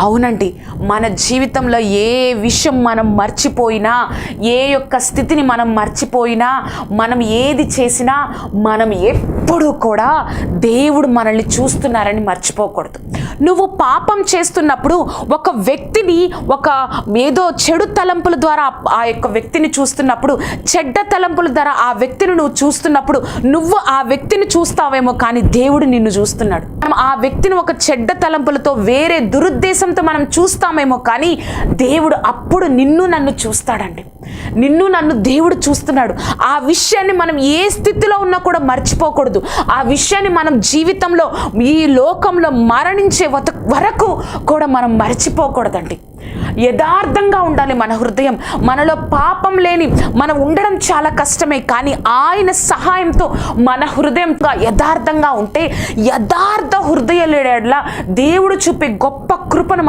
అవునండి మన జీవితంలో ఏ విషయం మనం మర్చిపోయినా ఏ యొక్క స్థితిని మనం మర్చిపోయినా మనం ఏది చేసినా మనం ఎప్పుడు కూడా దేవుడు మనల్ని చూస్తున్నారని మర్చిపోకూడదు. నువ్వు పాపం చేస్తున్నప్పుడు ఒక వ్యక్తిని ఒక ఏదో చెడు తలంపుల ద్వారా ఆ యొక్క వ్యక్తిని చూస్తున్నప్పుడు చెడ్డ తలంపుల ద్వారా ఆ వ్యక్తిని నువ్వు చూస్తున్నప్పుడు నువ్వు ఆ వ్యక్తిని చూస్తావేమో కానీ దేవుడు నిన్ను చూస్తున్నాడు. మనం ఆ వ్యక్తిని ఒక చెడ్డ తలంపులతో వేరే దురుద్దేశంతో మనం చూస్తామేమో కానీ దేవుడు అప్పుడు నిన్ను నన్ను చూస్తాడండి. నిన్ను నన్ను దేవుడు చూస్తున్నాడు. ఆ విషయాన్ని మనం ఏ స్థితిలో ఉన్నా కూడా మర్చిపోకూడదు. ఆ విషయాన్ని మనం జీవితంలో ఈ లోకంలో మరణించే వత- వరకు కూడా మనం మర్చిపోకూడదండి. యథార్థంగా ఉండాలి మన హృదయం. మనలో పాపం లేని మనం ఉండడం చాలా కష్టమే కానీ ఆయన సహాయంతో మన హృదయంగా యథార్థంగా ఉంటే యథార్థ హృదయ దేవుడు చూపే గొప్ప కృపను